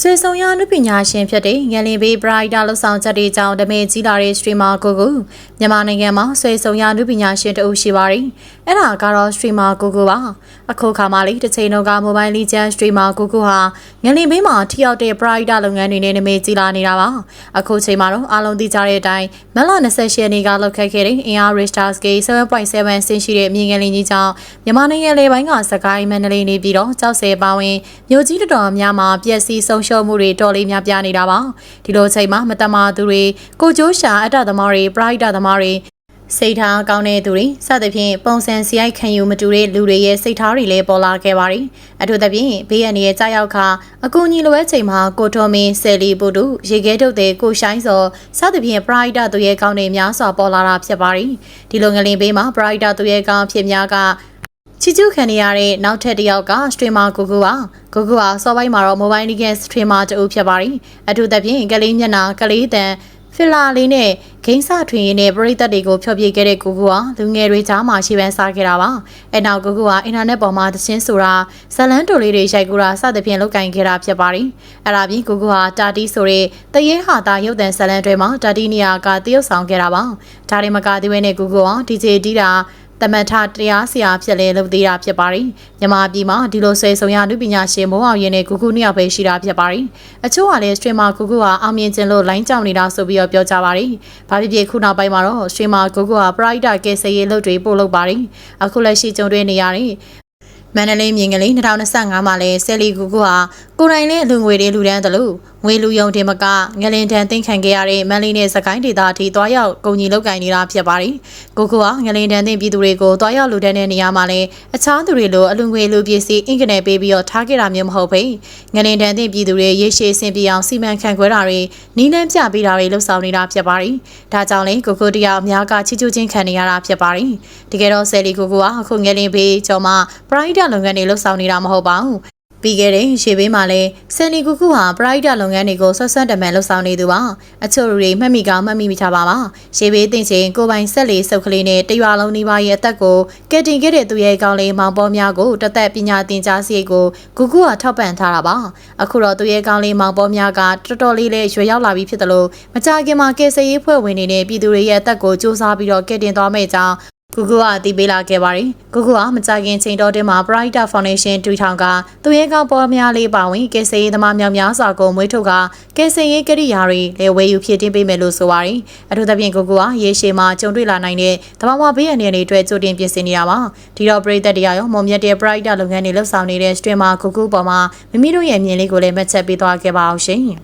ဆွေဆောင်ရအနုပညာရှင်ဖြစ်တဲ့ငလင်ဘေးဘရိုက်တာလှဆောင်ချက်တွေကြောင့်ဒမေကြီးလာတဲ့စထရီမာကိုကိုမြန်မာနိုင်ငံမှာဆွေဆောင်ရအနုပညာရှင်တအုပ်ရှိပါတယ်။အဲ့ဒါကတော့စထရီမာကိုကိုပါ။အခုခါမှလေးတစ်ချိန်တော့ကမိုဘိုင်းလီဂျန်စထရီမာကိုကိုဟာငလင်ဘေးမှာထိရောက်တဲ့ဘရိုက်တာလုပ်ငန်းတွေနဲ့ဒမေကြီးလာနေတာပါ။အခုချိန်မှာတော့အားလုံးသိကြတဲ့အတိုင်းမလ28ရက်နေ့ကလောက်ခတ်ခဲ့တဲ့အင်အား Richter scale 7.7ဆင်းရှိတဲ့မြေငလင်ကြီးကြောင့်မြန်မာနိုင်ငံလေပိုင်းကစကိုင်းမန္တလေးနေပြီးတော့ကြောက်စဲပါဝင်မြို့ကြီးတော်တော်များများပျက်စီးဆုံးရှုံးမှုတွေတော်လေးများပြားနေတာပါဒီလိုချိန်မှာမတမာသူတွေကိုကျိုးရှာအတ္တသမားတွေပရိုက်တာသမားတွေစိတ်ထားကောင်းတဲ့သူတွေစသဖြင့်ပုံစံစီရိုက်ခံယူမတူတဲ့လူတွေရဲ့စိတ်ထားတွေလည်းပေါ်လာခဲ့ပါတယ်။အထူးသဖြင့်ဘေးရန်ရဲ့ကြောက်ရောက်ခါအကူညီလိုအပ်ချိန်မှာကိုတော်မင်းဆယ်လီပုတုရေခဲထုတ်တဲ့ကိုရှိုင်းစောစသဖြင့်ပရိုက်တာသူရဲ့ကောင်းတွေများစွာပေါ်လာတာဖြစ်ပါတယ်။ဒီလိုငလင်ဘေးမှာပရိုက်တာသူရဲ့ကောင်းဖြစ်များက ချီကျူးခံနေရတဲ့နောက်ထပ်တစ်ယောက်ကစထရီမာကိုကိုပါကိုကိုဟာစောပိုင်းမှာတော့ mobile legend streamer တူဖြစ်ပါတယ်အထူးသဖြင့်ကလေးမျက်နှာကလေးတန်ဖီလာလေးနဲ့ဂိမ်းစထွင်ရင်းနဲ့ပရိသတ်တွေကိုဖျော်ဖြေခဲ့တဲ့ကိုကိုဟာလူငယ်တွေကြားမှာရှေ့ပန်းစားခဲ့တာပါအဲနောက်ကိုကိုဟာအင်တာနက်ပေါ်မှာသချင်းဆိုတာဇလန်းတိုလေးတွေရိုက်ကူတာစသဖြင့်လုပ်ကင်ခဲ့တာဖြစ်ပါတယ်အဲဒါပြီးကိုကိုဟာတာတီဆိုတဲ့တရေဟာတာရုပ်တံဇလန်းတွေမှာတာတီနီယာကတရုတ်ဆောင်ခဲ့တာပါဒါတွေမကသေးဘဲနဲ့ကိုကိုဟာ DJ တီးတာ တမန်ထတရားဆရာဖြစ်လဲလုပ်သေးတာဖြစ်ပါတယ်။မြန်မာပြည်မှာဒီလိုဆွေဆုံရလူပညာရှင်မိုးအောင်ရင်နဲ့ကုကုနှစ်ယောက်ပဲရှိတာဖြစ်ပါတယ်။အချို့ကလည်း streamer ကုကုဟာအောင်မြင်ခြင်းလို့လိုင်းကြောင်နေတာဆိုပြီးတော့ပြောကြပါတယ်။ဘာဖြစ်ဖြစ်ခုနောက်ပိုင်းမှာတော့ streamer ကုကုဟာ pride ကဲဆရေးလုပ်တွေပို့လုပ်ပါတယ်။အခုလက်ရှိကြုံတွေ့နေရတဲ့မန္တလေးမြင်းကလေး2025မှာလဲဆယ်လီကူကူဟာကိုရိုင်းလေးလူငွေတွေလူတန်းတယ်လို့ ငွေလူယုံတင်မကငလင်တန်သိမ့်ခံခဲ့ရတဲ့မန်လေးနဲ့စကိုင်းဒေသအထိတွားရောက်ကုန်ကြီးလောက်ကင်နေတာဖြစ်ပါတယ်။ကိုကူဟာငလင်တန်သိမ့်ပြည်သူတွေကိုတွားရောက်လူတန်းတဲ့နေရာမှာလဲအခြားသူတွေလိုအလူငွေလူပစ္စည်းအင်ကနေပေးပြီးတော့ထားခဲ့တာမျိုးမဟုတ်ဘဲငလင်တန်သိမ့်ပြည်သူတွေရေရှည်ဆင်ပြေအောင်စီမံခန့်ခွဲတာတွေနီးနှံပြပေးတာတွေလှုပ်ဆောင်နေတာဖြစ်ပါတယ်။ဒါကြောင့်လဲကိုကူတရားအများကချီချူးချင်းခံနေရတာဖြစ်ပါတယ်။တကယ်တော့ဆယ်လီကိုကူဟာအခုငလင်ဘေးကျော်မှာပရိုက်တာလုပ်ငန်းတွေလှုပ်ဆောင်နေတာမဟုတ်ပါဘူး ပြီးခဲ့တဲ့ရှေ့ဘေးမှာလည်းဆယ်လီကူကူဟာပရိုက်တာလုပ်ငန်းတွေကိုဆွတ်ဆွတ်တမန်လှုပ်ဆောင်နေသူပါအချို့လူတွေမှတ်မိကောင်းမှတ်မိမိချပါပါရှေ့ဘေးတင်ချင်းကိုပိုင်ဆက်လေးစုပ်ကလေးနဲ့တရွာလုံးနီးပါးရဲ့အသက်ကိုကယ်တင်ခဲ့တဲ့သူရဲ့ကောင်းလေးမောင်ပေါ်များကိုတသက်ပညာသင်ကြားစီကိုကူကူဟာထောက်ပံ့ထားတာပါအခုတော့သူရဲ့ကောင်းလေးမောင်ပေါ်များကတော်တော်လေးလေးရွယ်ရောက်လာပြီးဖြစ်တယ်လို့မကြခင်မှာကယ်ဆယ်ရေးဖွဲ့ဝင်တွေနဲ့ပြည်သူတွေရဲ့အသက်ကိုစူးစမ်းပြီးတော့ကယ်တင်သွားမယ့်ကြောင်း ကူကူကအတည်ပေးလာခဲ့ပါတယ်။ကူကူကမကြခင်ချိန်တော်တင်မှာ Brighter Foundation တွေ့ထောင်ကသူရဲ့ကောက်ပေါ်များလေးပါဝင်ကယ်ဆယ်ရေးသမားများများစွာကိုမွေးထုတ်ကကယ်ဆယ်ရေးကိရိယာတွေလည်းဝယ်ယူဖြစ်တင်ပေးမယ်လို့ဆိုပါတယ်။အထူးသဖြင့်ကူကူကရေရှည်မှာကြုံတွေ့လာနိုင်တဲ့တဘာဝဘေးအန္တရာယ်တွေအတွက်ကြိုတင်ပြင်ဆင်နေတာပါ။ဒီတော့ပရိသတ်တရားရောမုံမြတ်တဲ့ Brighter လုပ်ငန်းတွေလှုပ်ဆောင်နေတဲ့ streamer ကူကူပေါ်မှာမိမိတို့ရဲ့မြင်လေးကိုလည်းမှတ်ချက်ပေးသွားခဲ့ပါအောင်ရှင်။